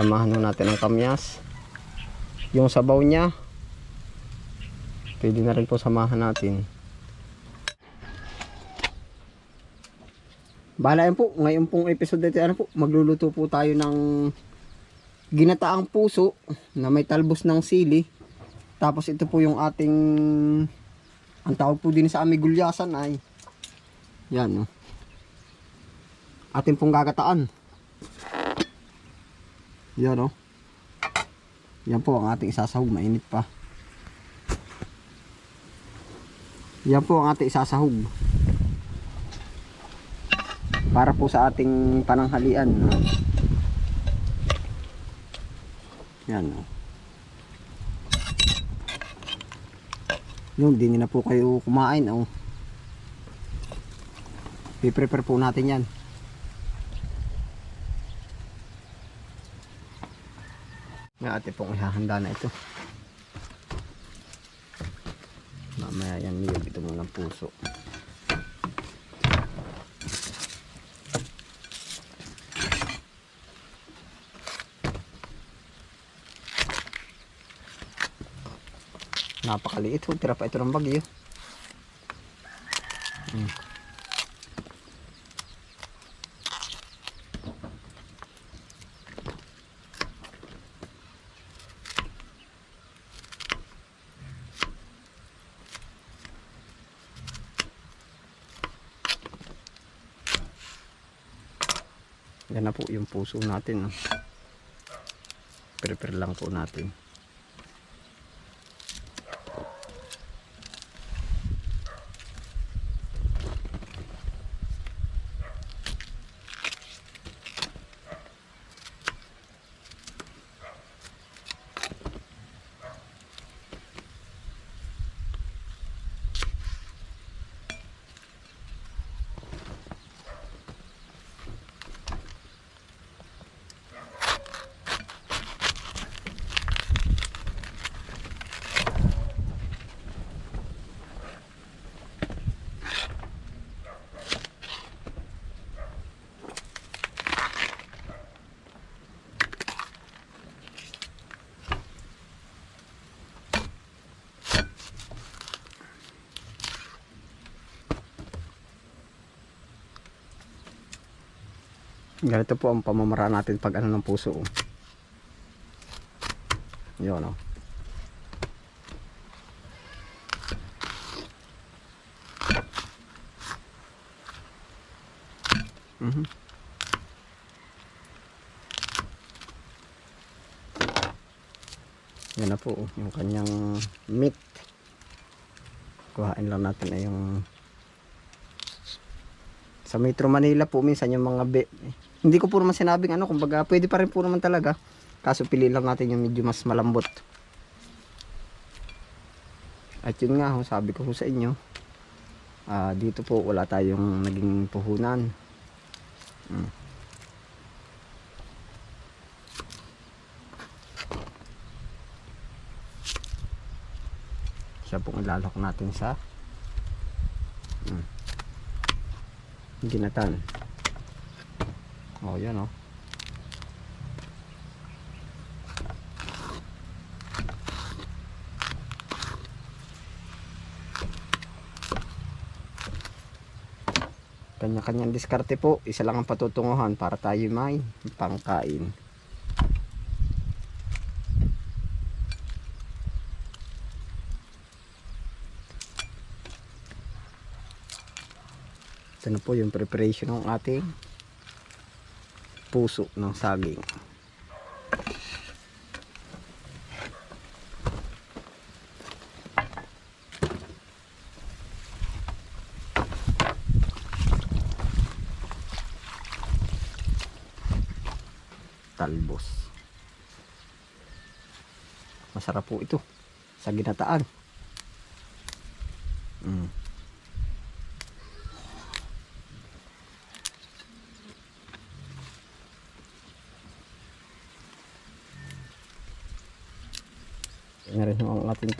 Samahan natin ang kamyas. Yung sabaw niya, pwede na rin po samahan natin. Bala yan po, ngayon pong episode dito, ano po, magluluto po tayo ng ginataang puso na may talbos ng sili. Tapos ito po yung ating, ang tawag po din sa aming gulyasan ay, yan, no. Ating pong gagataan. Yan, no. Yan po ang ating isasahog, mainit pa. Yan po ang ating isasahog para po sa ating pananghalian. Yan. no? Yung hindi na po kayo kumain. Oh. I-prepare po natin yan. Ate pong ihahanda na ito. Mamaya yan niyog ito muna ng puso. Napakaliit. Tira pa ito ng bagyo. Yan na po yung puso natin. No? Prepare lang po natin. Ganito po ang pamamaraan natin pag ano ng puso. oh. Yun oh. Mhm. Yan na po oh, yung kanyang meat. Kuhain lang natin ay yung sa Metro Manila po minsan yung mga be, hindi ko po naman sinabing ano kumbaga pwede pa rin po naman talaga. Kaso pili lang natin yung medyo mas malambot. At yun nga ho, sabi ko ho sa inyo ah, dito po wala tayong naging puhunan. Mm. siya pong ilalak natin sa mm. Ginatan. Oh yan oh. Kanya-kanyang diskarte po. Isa lang ang patutunguhan para tayo may pangkain ito na po yung preparation ng ating puso ng saging? Talbos. Masarap po ito sa ginataan. Mm.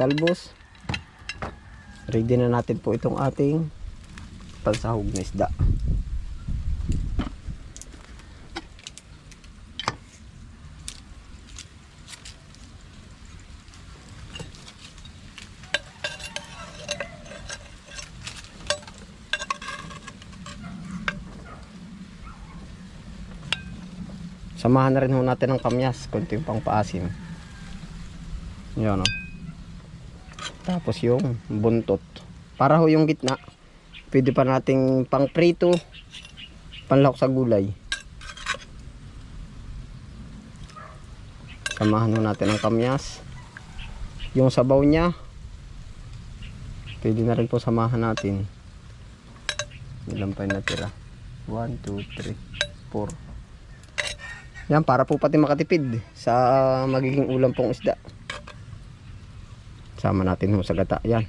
talbos ready na natin po itong ating pansahog na isda Samahan na rin natin ng kamyas, konti pang paasim. Yan o. No? Tapos yung buntot. Para ho yung gitna, pwede pa nating pang prito, panlok sa gulay. Samahan ho natin ng kamyas. Yung sabaw niya, pwede na rin po samahan natin. Ilan pa yung natira? 1, 2, 3, 4. Yan, para po pati makatipid sa magiging ulam pong isda. Sama natin ho sa gata. Yan.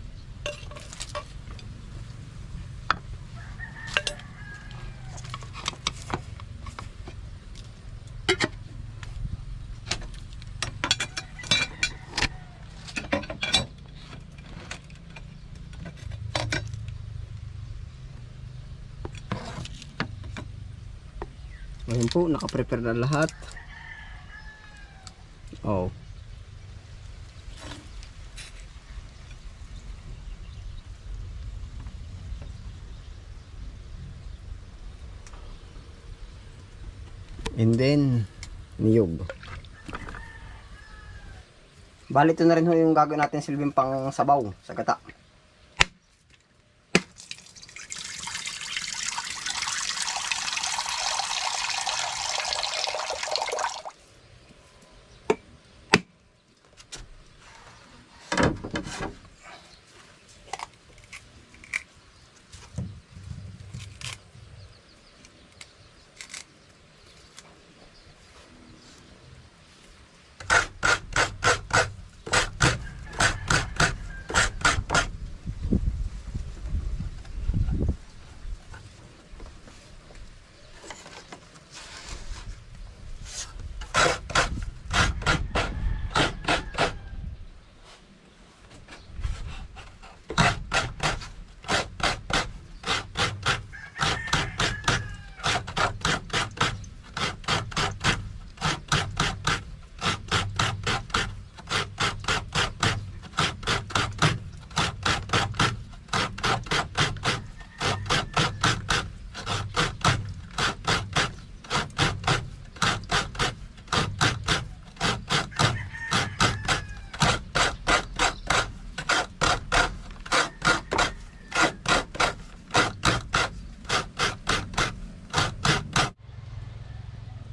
Ngayon po, nakaprepare na lahat. Oh. Bali, ito na rin ho yung gagawin natin silbing pang sabaw sa gata.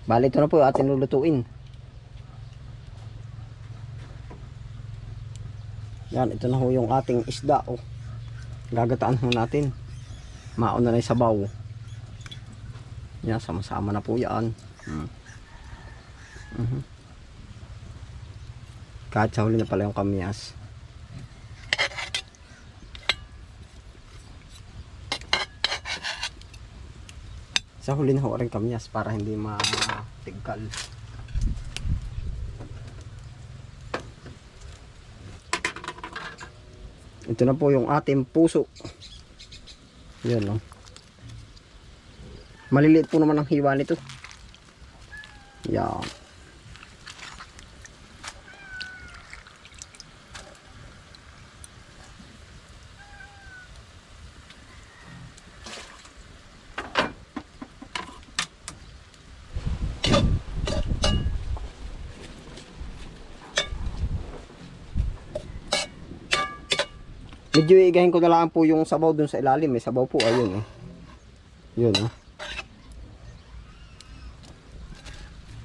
Bali, ito na po ating lulutuin. Yan, ito na ho yung ating isda. Oh. Gagataan ho natin. Mauna na yung sabaw. Yan, sama-sama na po yan. Hmm. Mhm. Kahit sa huli na pala yung kamyas. Sa huli na ho kamyas para hindi matigkal. Ito na po yung ating puso. Yan o. Maliliit po naman ang hiwa nito. Yan. Medyo igahin ko na lang po yung sabaw dun sa ilalim. May sabaw po. Ayun. Oh. Yun. Oh.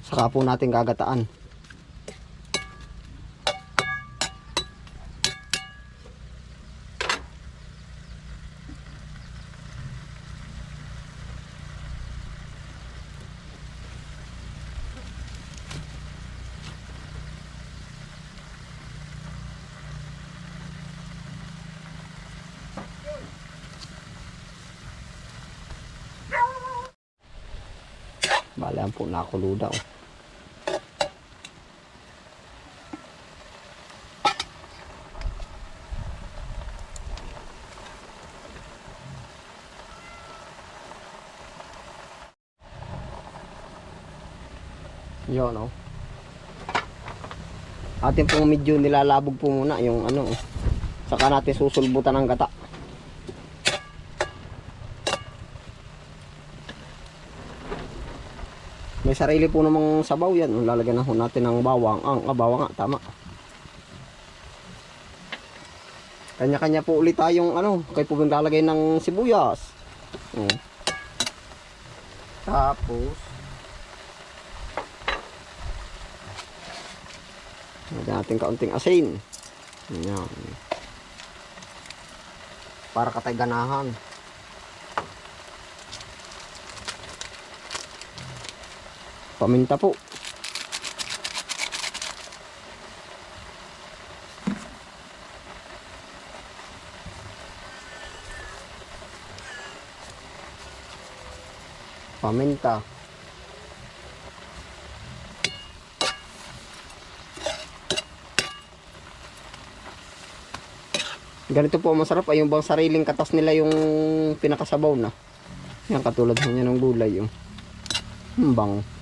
Saka po natin gagataan. Bale, yan po nakulo daw. Yun, no? Atin pong medyo nilalabog po muna yung ano, oh. saka natin susulbutan ng gata. May sarili po namang sabaw yan. Lalagyan na ho natin ng bawang. Ang ah, bawang nga, tama. Kanya-kanya po ulit tayong ano, kayo po maglalagay ng sibuyas. Oh. Tapos, Lagyan natin kaunting asin. Yan. Para katay ganahan. Paminta po. Paminta. Ganito po masarap ay yung bang sariling katas nila yung pinakasabaw na. Yan katulad niya ng gulay yung bang.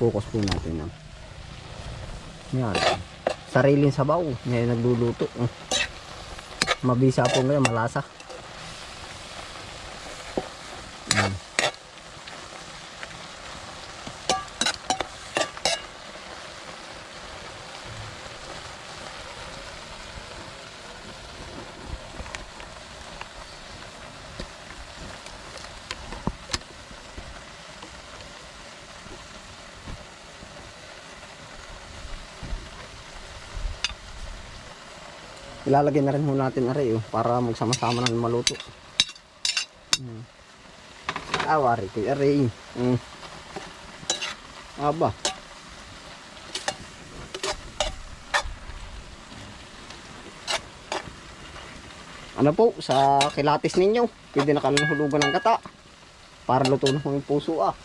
Focus po natin yan. Yan. Sariling sabaw. Yan nagluluto. Oh. Mabisa po ngayon, malasa. Ilalagay na rin ho natin aray oh, para magsama-sama na maluto. Mm. Awari ko aray. Mm. Aba. Ano po, sa kilatis ninyo, pwede na kanilang hulugan ng gata. Para luto na ho yung puso ah.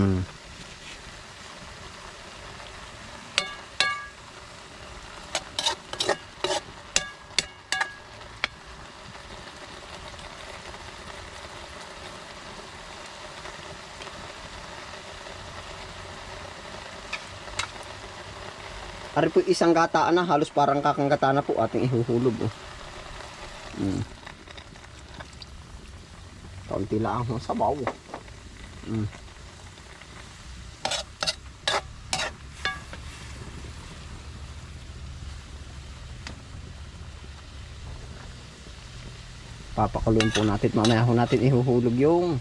Mm. Ari po isang gataan na, halos parang kakang gata na po ating ihuhulog. Oh. Mm. Kaunti lang ang sabaw. Mm. Papakuloyin po natin. Mamaya ho natin ihuhulog yung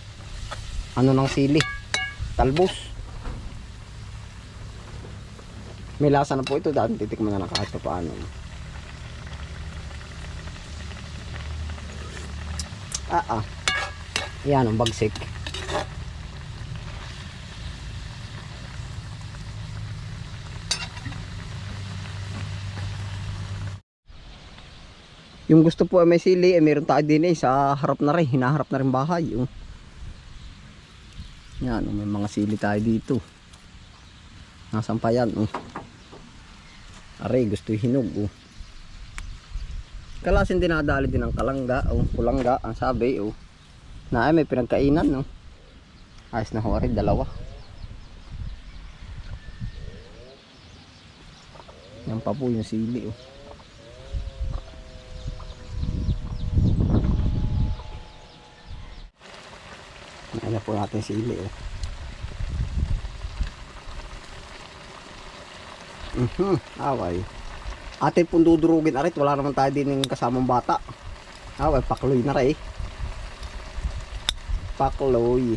ano ng sili. Talbos. May lasa na po ito. Dahil titikman na na kahit pa paano. Ah ah. Yan ang bagsik Yung gusto po ay may sili, ay meron tayo din eh, sa harap na rin, hinaharap na rin bahay. Yung. Yan, oh, may mga sili tayo dito. Nasaan pa yan? Oh. Aray, gusto hinog. Oh. Kalasin dinadali din ng kalangga, oh, kulangga, ang sabi. Oh. Na ay may pinagkainan. No? Ayos na ho, aray, dalawa. Yan pa po yung sili. Oh. Na po natin sili oh. Mhm, away. Atin pong dudurugin arit, wala naman tayo din yung kasamang bata. Away, pakloy na rin. Pakloy.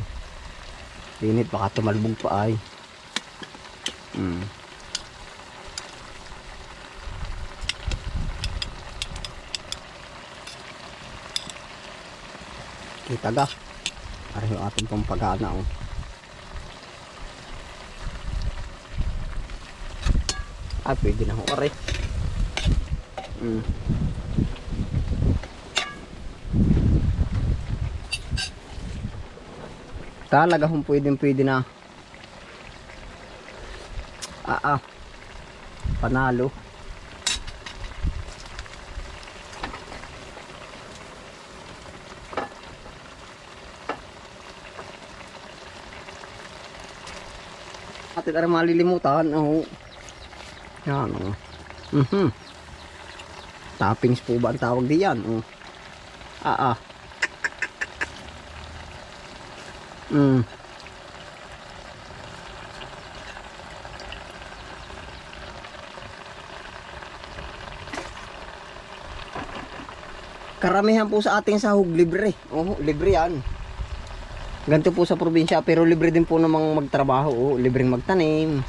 Init, baka tumalbog pa ay. Hmm. Kita ga. Para yung ating pang pagana oh. Ah, pwede na ho aray. Mm. Talaga kung pwedeng pwede na. Ah ah. Panalo. Kapatid ay malilimutan. Oh. Yan, oh. Mhm. Toppings po ba ang tawag diyan? Oh. Ah, ah. Mm. Karamihan po sa ating sahog libre. Oh, libre yan. Ganito po sa probinsya pero libre din po namang magtrabaho. Oh, libreng magtanim.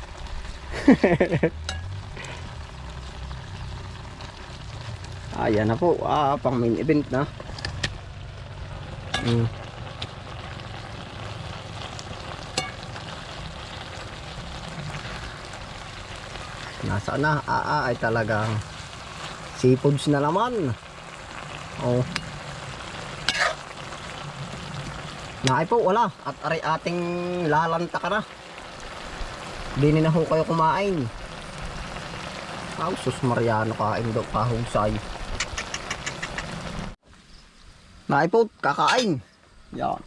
Ayan na po. Ah, pang main event na. Mm. Nasa na? Ah, ah, ay talagang seafoods na naman. Oh. Naay po, wala. At aray ating lalanta ka na. Di na ho kayo kumain. Oh, sus Mariano kain daw kahusay. Naay po, kakain. Yan.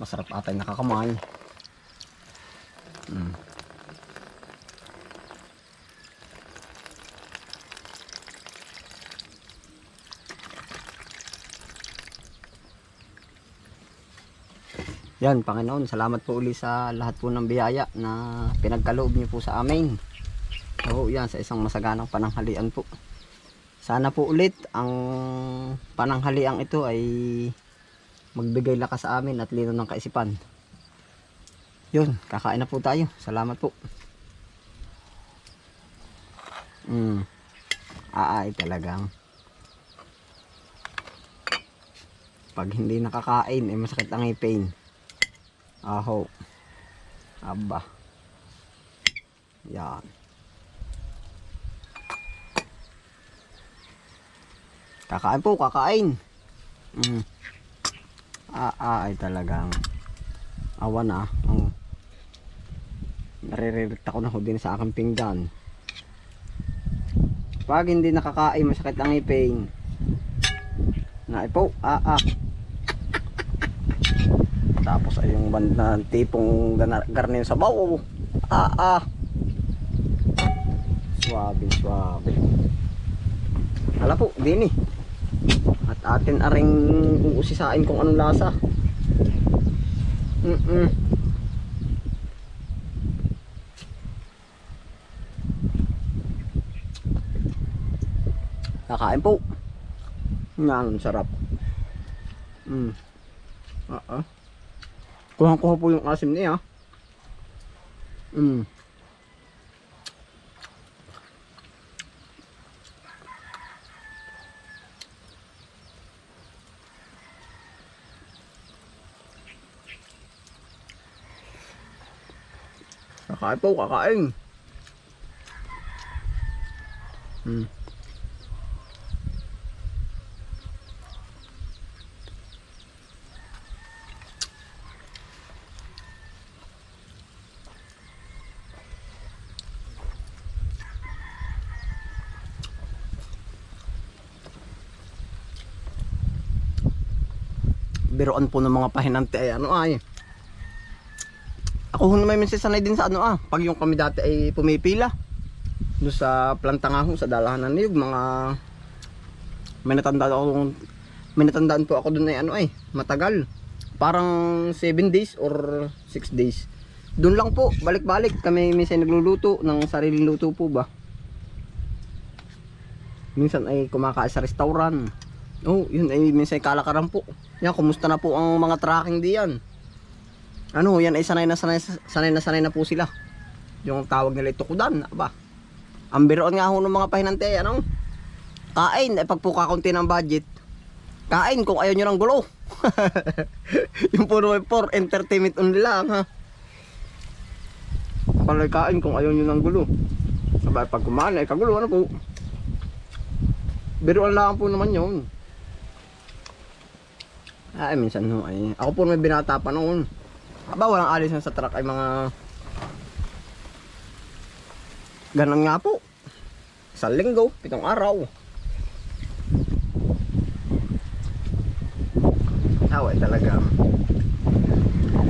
Masarap atay nakakamay. Yan, Panginoon, salamat po uli sa lahat po ng biyaya na pinagkaloob niyo po sa amin. Oo, yan, sa isang masaganang pananghalian po. Sana po ulit ang pananghalian ito ay magbigay lakas sa amin at lino ng kaisipan. Yun, kakain na po tayo. Salamat po. Mm. Aay talagang. Pag hindi nakakain, ay masakit ang ipin. Aho. Aba. Yan. Kakain po, kakain. Mm. Ah, ah, ay talagang awa na. Oh. Nariririt ako na ho din sa aking pinggan. Pag hindi nakakain, masakit ang ipin. Na po, ah, ah. Tapos ay yung banda tipong garne sa baw. Ah, ah. Suabe, suabe. Hala po, din eh. At atin aring uusisain kung anong lasa. Mm-mm. Kakain po. Nga, sarap. Mm. Ah, ah. Kuha-kuha po yung asim niya. Mm. Kakain po, kakain. Mm. Biroan po ng mga pahinante ay ano ay. Ako ho naman minsan sanay din sa ano ah pag yung kami dati ay pumipila doon sa planta nga ho sa dalahan ng mga may natandaan ako may natandaan po ako doon ay ano ay matagal. Parang 7 days or 6 days. Doon lang po balik-balik. Kami minsan nagluluto ng sariling luto po ba? Minsan ay kumakain sa restaurant. Oh, yun ay minsan kalakaran po. Yan, kumusta na po ang mga tracking diyan? Ano, yan ay sanay na sanay, sanay na sanay na po sila. Yung tawag nila ito kudan, aba. Ang biroon nga ho ng mga pahinante, ano? Kain, ay pag po kakunti ng budget. Kain kung ayaw nyo ng gulo. yung puro for entertainment only lang, ha? Palay kain kung ayaw nyo ng gulo. Sabay, pag kumain ay kagulo, ano po? Biroan lang po naman yun. Ay, minsan ho ay. Ako po may binata pa noon. Aba, walang alis na sa truck ay mga... Ganon nga po. Sa linggo, pitong araw. Awa talaga.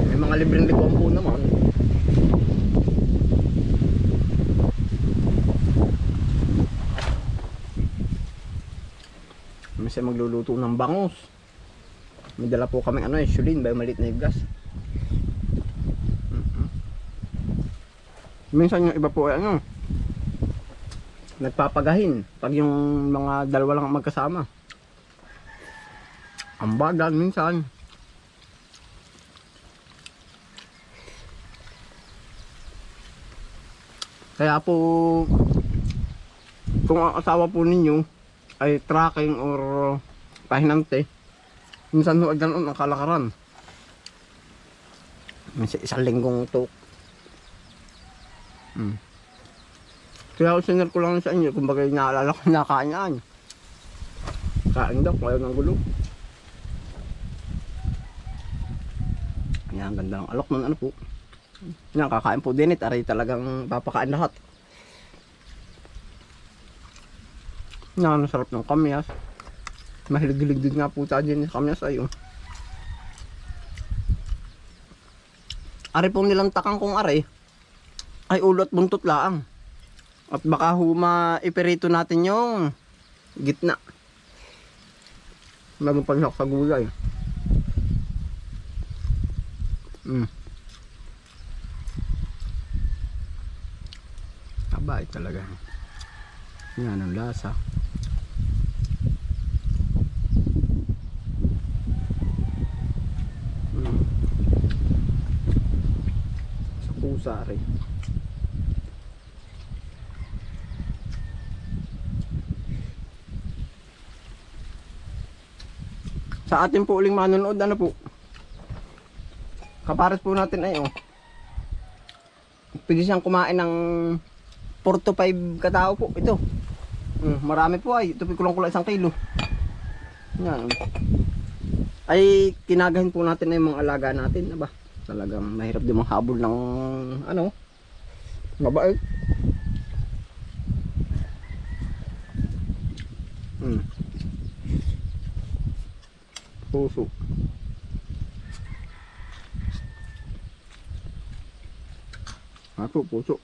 May mga libreng likuan po naman. Minsan magluluto ng bangos. May dala po kami ano eh, shulin ba yung maliit na gas. Minsan yung iba po ay ano, nagpapagahin pag yung mga dalawa lang magkasama. Ang bagal minsan. Kaya po, kung ang asawa po ninyo ay tracking or pahinante, minsan ho ay ganun ang kalakaran. Minsan isang linggong tok. Hmm. Kaya sinare ko lang sa inyo, kumbaga naalala ko na kain yan. Kain daw, ayaw ng gulo. Yan, ganda ng alok ng ano po. Yan, kakain po din it. Aray talagang papakain lahat. Yan, ang sarap ng kamyas. Mahilig-hilig din nga po tayo din sa kamyas ay oh. Ari pong nilang takang kong ari ay ulot buntot laang. At baka huma iperito natin yung gitna. Meron pa siya sa gulay. Mm. Abay talaga. Yan ang lasa. Mm. Sa pusa rin. Sa ating po uling manonood, ano po? Kapares po natin ay oh. Pwede siyang kumain ng 4 to 5 katao po ito. Mm, marami po ay. Ito kulang-kulang isang kilo. Yan. Ay kinagahin po natin ay mga alaga natin. Aba, talagang mahirap din manghabol ng ano. Mabait. Mm. Puso. Ako, puso.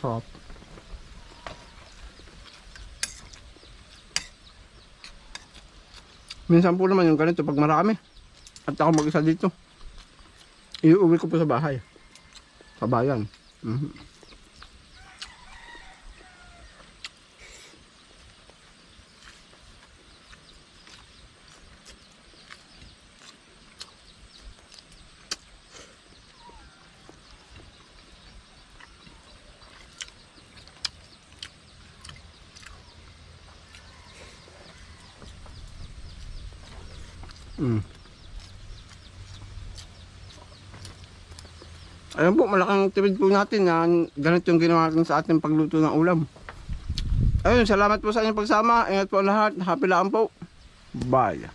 Sarap. Minsan po naman yung ganito pag marami. At ako mag-isa dito. Iuwi ko po sa bahay. Sa bayan. Mhm. Ayun po, malaking tipid po natin na ganito yung ginawa natin sa ating pagluto ng ulam. Ayun, salamat po sa inyong pagsama. Ingat po lahat. Happy lang po. Bye.